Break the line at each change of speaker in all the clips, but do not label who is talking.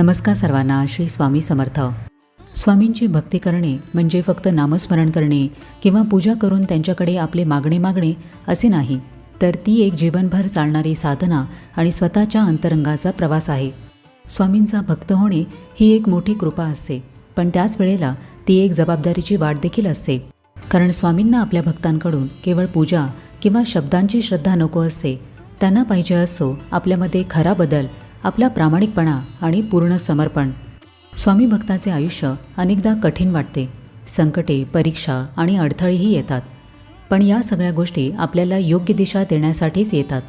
नमस्कार सर्वांना श्री स्वामी समर्थ. स्वामींची भक्ती करणे म्हणजे फक्त नामस्मरण करणे किंवा पूजा करून त्यांच्याकडे आपले मागणे मागणे असे नाही तर ती एक जीवनभर चालणारी साधना आणि स्वतःच्या अंतरंगाचा प्रवास आहे. स्वामींचा भक्त होणे ही एक मोठी कृपा असते पण त्याच वेळेला ती एक जबाबदारीची वाट देखील असते. कारण स्वामींना आपल्या भक्तांकडून केवळ पूजा किंवा शब्दांची श्रद्धा नको असते त्यांना पाहिजे असो आपल्यामध्ये खरा बदल आपला प्रामाणिकपणा आणि पूर्ण समर्पण. स्वामी भक्ताचे आयुष्य अनेकदा कठीण वाटते. संकटे परीक्षा आणि अडथळेही येतात. पण या सगळ्या गोष्टी आपल्याला योग्य दिशा देण्यासाठीच येतात.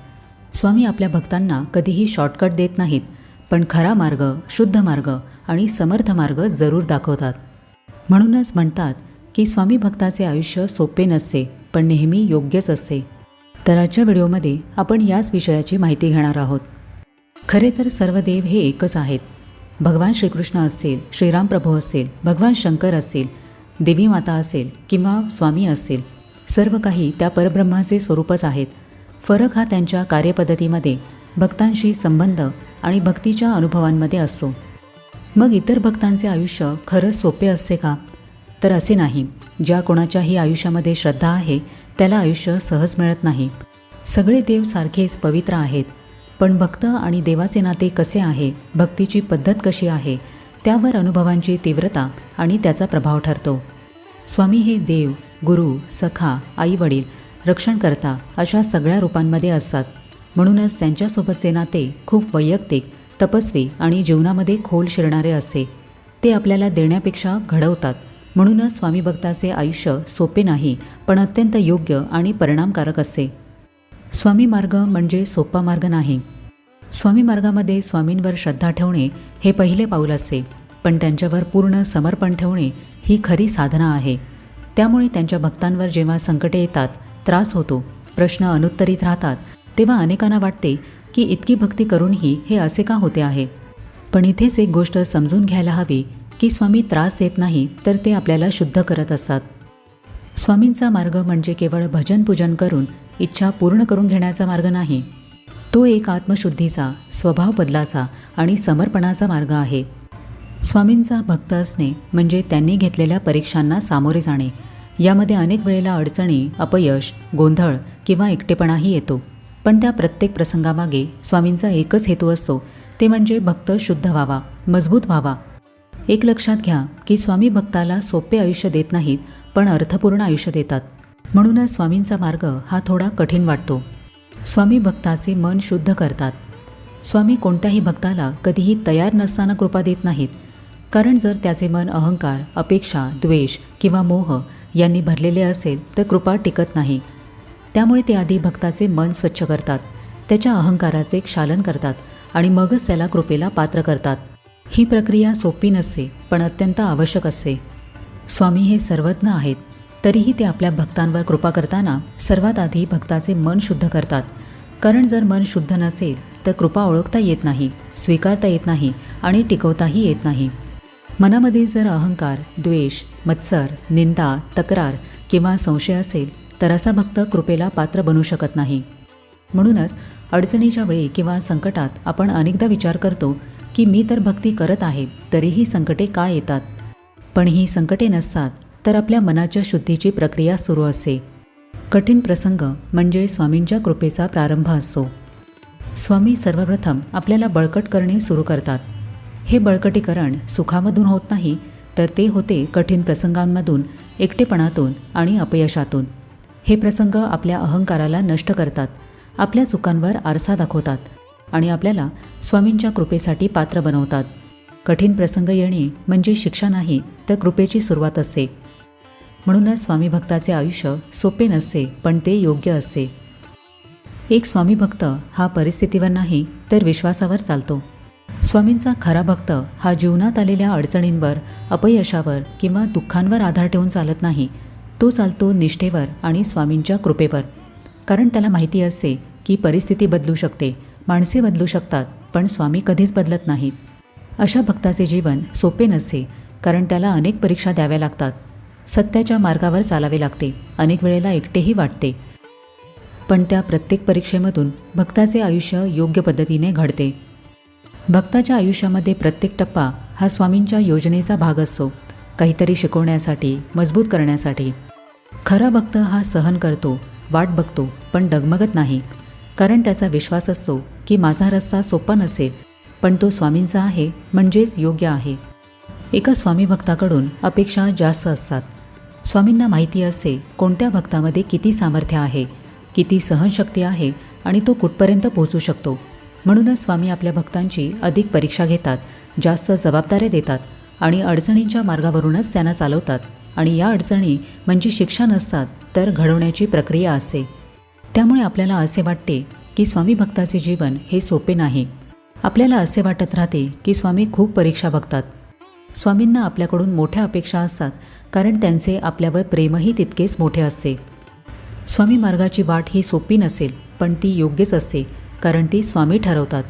स्वामी आपल्या भक्तांना कधीही शॉर्टकट देत नाहीत पण खरा मार्ग शुद्ध मार्ग आणि समर्थ मार्ग जरूर दाखवतात. म्हणूनच म्हणतात की स्वामी भक्ताचे आयुष्य सोपे नसते पण नेहमी योग्यच असते. तर आजच्या व्हिडिओमध्ये आपण याच विषयाची माहिती घेणार आहोत. खरे तर सर्व देव हे एकच आहेत. भगवान श्रीकृष्ण असेल श्रीराम प्रभू असेल भगवान शंकर असेल देवी माता असेल किंवा स्वामी असेल सर्व काही त्या परब्रह्माचे स्वरूपच आहेत. फरक हा त्यांच्या कार्यपद्धतीमध्ये भक्तांशी संबंध आणि भक्तीच्या अनुभवांमध्ये असतो. मग इतर भक्तांचे आयुष्य खरंच सोपे असते का? तर असे नाही. ज्या कोणाच्याही आयुष्यामध्ये श्रद्धा आहे त्याला आयुष्य सहज मिळत नाही. सगळे देव सारखेच पवित्र आहेत. पण भक्त आणि देवाचे नाते कसे आहे भक्तीची पद्धत कशी आहे त्यावर अनुभवांची तीव्रता आणि त्याचा प्रभाव ठरतो. स्वामी हे देव गुरु सखा आई वडील रक्षणकर्ता अशा सगळ्या रूपांमध्ये असतात. म्हणूनच त्यांच्यासोबतचे नाते खूप वैयक्तिक तपस्वी आणि जीवनामध्ये खोल शिरणारे असते ते आपल्याला देण्यापेक्षा घडवतात. म्हणूनच स्वामी भक्ताचे आयुष्य सोपे नाही पण अत्यंत योग्य आणि परिणामकारक असते स्वामी मार्ग म्हणजे सोपा मार्ग नाही. स्वामी मार्गामध्ये स्वामींवर श्रद्धा ठेवणे हे पहिले पाऊल असते पण त्यांच्यावर पूर्ण समर्पण ठेवणे ही खरी साधना आहे. त्यामुळे त्यांच्या भक्तांवर जेव्हा संकटे येतात त्रास होतो प्रश्न अनुत्तरित राहतात तेव्हा अनेकांना वाटते की इतकी भक्ती करूनही हे असे का होते आहे? पण इथेच एक गोष्ट समजून घ्यायला हवी की स्वामी त्रास देत नाही तर ते आपल्याला शुद्ध करत असतात. स्वामींचा मार्ग म्हणजे केवळ भजन पूजन करून इच्छा पूर्ण करून घेण्याचा मार्ग नाही. तो एक आत्मशुद्धीचा स्वभाव बदलाचा आणि समर्पणाचा मार्ग आहे. स्वामींचा भक्त असणे म्हणजे त्यांनी घेतलेल्या परीक्षांना सामोरे जाणे. यामध्ये अनेक वेळेला अडचणी अपयश गोंधळ किंवा एकटेपणाही येतो. पण त्या प्रत्येक प्रसंगामागे स्वामींचा एकच हेतू असतो. ते म्हणजे भक्त शुद्ध व्हावा मजबूत व्हावा. एक लक्षात घ्या की स्वामी भक्ताला सोपे आयुष्य देत नाहीत पण अर्थपूर्ण आयुष्य देतात. म्हणूनच स्वामींचा मार्ग हा थोडा कठीण वाटतो. स्वामी भक्ताचे मन शुद्ध करतात. स्वामी कोणत्याही भक्ताला कधीही तयार नसताना कृपा देत नाहीत. कारण जर त्याचे मन अहंकार अपेक्षा द्वेष किंवा मोह यांनी भरलेले असेल तर कृपा टिकत नाही. त्यामुळे ते आधी भक्ताचे मन स्वच्छ करतात. त्याच्या अहंकाराचे क्षालन करतात आणि मगच त्याला कृपेला पात्र करतात. ही प्रक्रिया सोपी नसते पण अत्यंत आवश्यक असते. स्वामी हे सर्वज्ञ आहेत तरीही ते आपल्या भक्तांवर कृपा करताना सर्वात आधी भक्ताचे मन शुद्ध करतात. कारण जर मन शुद्ध नसेल तर कृपा ओळखता येत नाही स्वीकारता येत नाही आणि टिकवताही येत नाही. मनामध्ये जर अहंकार द्वेष मत्सर निंदा तक्रार किंवा संशय असेल तर असा भक्त कृपेला पात्र बनू शकत नाही. म्हणूनच अडचणीच्या वेळी किंवा संकटात आपण अनेकदा विचार करतो की मी तर भक्ती करत आहे तरीही संकटे का येतात? पण ही संकटे नसतात तर आपल्या मनाच्या शुद्धीची प्रक्रिया सुरू असे. कठीण प्रसंग म्हणजे स्वामींच्या कृपेचा प्रारंभ असतो स्वामी सर्वप्रथम आपल्याला बळकट करणे सुरू करतात. हे बळकटीकरण सुखामधून होत नाही तर ते होते कठीण प्रसंगांमधून एकटेपणातून आणि अपयशातून. हे प्रसंग आपल्या अहंकाराला नष्ट करतात आपल्या चुकांवर आरसा दाखवतात आणि आपल्याला स्वामींच्या कृपेसाठी पात्र बनवतात. कठीण प्रसंग येणे म्हणजे शिक्षा नाही तर कृपेची सुरुवात असते म्हणूनच स्वामी भक्ताचे आयुष्य सोपे नसते पण ते योग्य असते एक स्वामी भक्त हा परिस्थितीवर नाही तर विश्वासावर चालतो. स्वामींचा खरा भक्त हा जीवनात आलेल्या अडचणींवर अपयशावर किंवा दुःखांवर आधार ठेवून चालत नाही. तो चालतो निष्ठेवर आणि स्वामींच्या कृपेवर. कारण त्याला माहिती असते की परिस्थिती बदलू शकते माणसे बदलू शकतात पण स्वामी कधीच बदलत नाहीत. अशा भक्ताचे जीवन सोपे नसते कारण त्याला अनेक परीक्षा द्याव्या लागतात. सत्याच्या मार्गावर चालावे लागते अनेक वेळेला एकटेही वाटते. पण त्या प्रत्येक परीक्षेमधून भक्ताचे आयुष्य योग्य पद्धतीने घडते. भक्ताच्या आयुष्यामध्ये प्रत्येक टप्पा हा स्वामींच्या योजनेचा भाग असतो काहीतरी शिकवण्यासाठी मजबूत करण्यासाठी. खरा भक्त हा सहन करतो वाट बघतो पण डगमगत नाही. कारण त्याचा विश्वास असतो की माझा रस्ता सोपा नसेल. पण तो स्वामींचा आहे म्हणजेच योग्य आहे. एका स्वामी भक्ताकडून अपेक्षा जास्त असतात. स्वामींना माहिती असते कोणत्या भक्तामध्ये किती सामर्थ्य आहे किती सहनशक्ती आहे आणि तो कुठपर्यंत पोहोचू शकतो. म्हणूनच स्वामी आपल्या भक्तांची अधिक परीक्षा घेतात जास्त जबाबदाऱ्या देतात आणि अडचणींच्या मार्गावरूनच त्यांना चालवतात. आणि या अडचणी म्हणजे शिक्षा नसतात तर घडवण्याची प्रक्रिया असते. त्यामुळे आपल्याला असे वाटते की स्वामी भक्ताचे जीवन हे सोपे नाही. आपल्याला असे वाटत राहते की स्वामी खूप परीक्षा बघतात. स्वामींना आपल्याकडून मोठ्या अपेक्षा असतात कारण त्यांचे आपल्यावर प्रेमही तितकेच मोठे असते. स्वामी मार्गाची वाट ही सोपी नसेल पण ती योग्यच असते कारण ती स्वामी ठरवतात.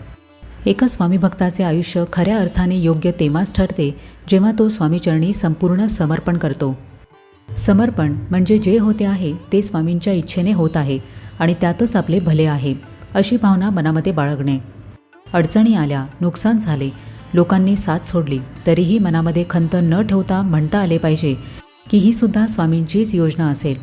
एका स्वामी भक्ताचे आयुष्य खऱ्या अर्थाने योग्य तेव्हाच ठरते जेव्हा तो स्वामीचरणी संपूर्ण समर्पण करतो. समर्पण म्हणजे जे होते आहे ते स्वामींच्या इच्छेने होत आहे आणि त्यातच आपले भले आहे अशी भावना मनामध्ये बाळगणे. अडचणी आल्या नुकसान झाले. लोकांनी साथ सोडली. तरीही मनामध्ये खंत न ठेवता म्हणता आले पाहिजे की ही सुद्धा स्वामींचीच योजना असेल.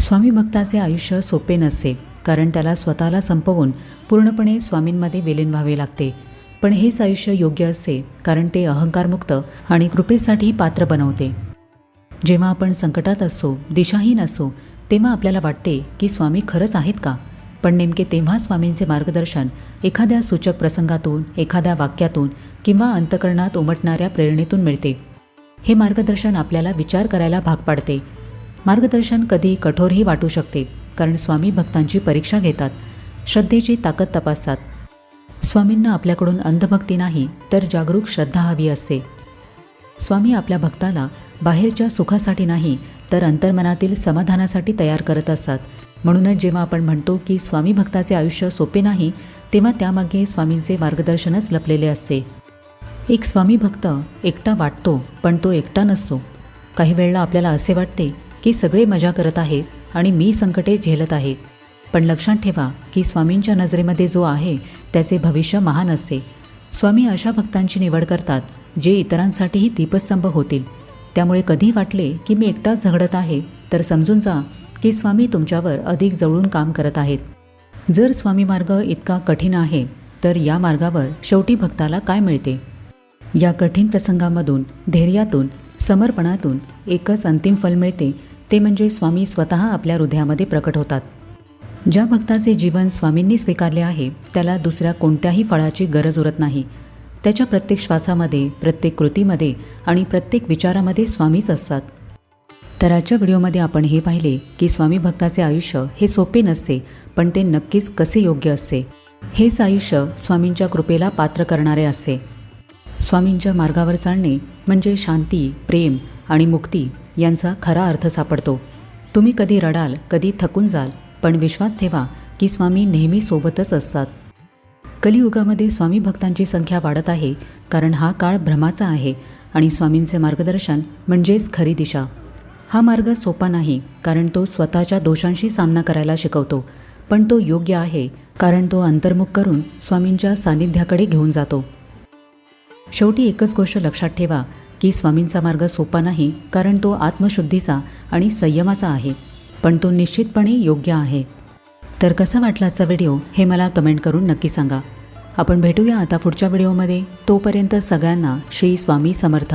स्वामी भक्ताचे आयुष्य सोपे नसते कारण त्याला स्वतःला संपवून पूर्णपणे स्वामींमध्ये विलीन व्हावे लागते. पण हेच आयुष्य योग्य असते कारण ते अहंकारमुक्त आणि कृपेसाठी पात्र बनवते. जेव्हा आपण संकटात असतो दिशाहीन असतो तेव्हा आपल्याला वाटते की स्वामी खरंच आहेत का? पण नेमके तेव्हा स्वामींचे मार्गदर्शन एखाद्या सूचक प्रसंगातून एखाद्या वाक्यातून किंवा अंतकरणात उमटणाऱ्या प्रेरणेतून मिळते. हे मार्गदर्शन आपल्याला विचार करायला भाग पाडते. मार्गदर्शन कधी कठोरही वाटू शकते कारण स्वामी भक्तांची परीक्षा घेतात श्रद्धेची ताकद तपासतात. स्वामींना आपल्याकडून अंधभक्ती नाही तर जागरूक श्रद्धा हवी असते. स्वामी आपल्या भक्ताला बाहेरच्या सुखासाठी नाही तर अंतर्मनातील समाधानासाठी तयार करत असतात. म्हणूनच जेव्हा आपण म्हणतो की स्वामी भक्ताचे आयुष्य सोपे नाही तेव्हा त्यामागे स्वामींचे मार्गदर्शनच लपलेले असते. एक स्वामी भक्त एकटा वाटतो पण तो एकटा नसतो. काही वेळेला आपल्याला असे वाटते की सगळे मजा करत आहेत आणि मी संकटे झेलत आहे. पण लक्षात ठेवा की स्वामींच्या नजरेमध्ये जो आहे त्याचे भविष्य महान असते. स्वामी अशा भक्तांची निवड करतात जे इतरांसाठीही दीपस्तंभ होतील. त्यामुळे कधी वाटले की मी एकटाच झगडत आहे तर समजून जा की स्वामी तुमच्यावर अधिक जवळून काम करत आहेत. जर स्वामी मार्ग इतका कठीण आहे तर या मार्गावर शेवटी भक्ताला काय मिळते? या कठीण प्रसंगामधून धैर्यातून समर्पणातून एकच अंतिम फल मिळते ते म्हणजे स्वामी स्वतः आपल्या हृदयामध्ये प्रकट होतात. ज्या भक्ताचे जीवन स्वामींनी स्वीकारले आहे त्याला दुसऱ्या कोणत्याही फळाची गरज उरत नाही. त्याच्या प्रत्येक श्वासामध्ये प्रत्येक कृतीमध्ये आणि प्रत्येक विचारामध्ये स्वामीच असतात. तर आजच्या व्हिडिओमध्ये आपण हे पाहिले की स्वामी भक्ताचे आयुष्य हे सोपे नसते पण ते नक्कीच कसे योग्य असते? हेच आयुष्य स्वामींच्या कृपेला पात्र करणारे असते. स्वामींच्या मार्गावर चालणे म्हणजे शांती प्रेम आणि मुक्ती यांचा खरा अर्थ सापडतो. तुम्ही कधी रडाल कधी थकून जाल पण विश्वास ठेवा की स्वामी नेहमी सोबतच असतात. कलियुगामध्ये स्वामी भक्तांची संख्या वाढत आहे कारण हा काळ भ्रमाचा आहे आणि स्वामींचे मार्गदर्शन म्हणजेच खरी दिशा. हा मार्ग सोपा नाही कारण तो स्वतःच्या दोषांशी सामना करायला शिकवतो. पण तो योग्य आहे कारण तो अंतर्मुख करून स्वामींच्या सानिध्याकडे घेऊन जातो. शेवटी एकच गोष्ट लक्षात ठेवा की स्वामींचा मार्ग सोपा नाही कारण तो आत्मशुद्धीचा आणि संयमाचा आहे. पण तो निश्चितपणे योग्य आहे. तर कसा वाटला आजचा व्हिडिओ हे मला कमेंट करून नक्की सांगा. आपण भेटूया आता पुढच्या व्हिडिओमध्ये. तोपर्यंत सगळ्यांना श्री स्वामी समर्थ.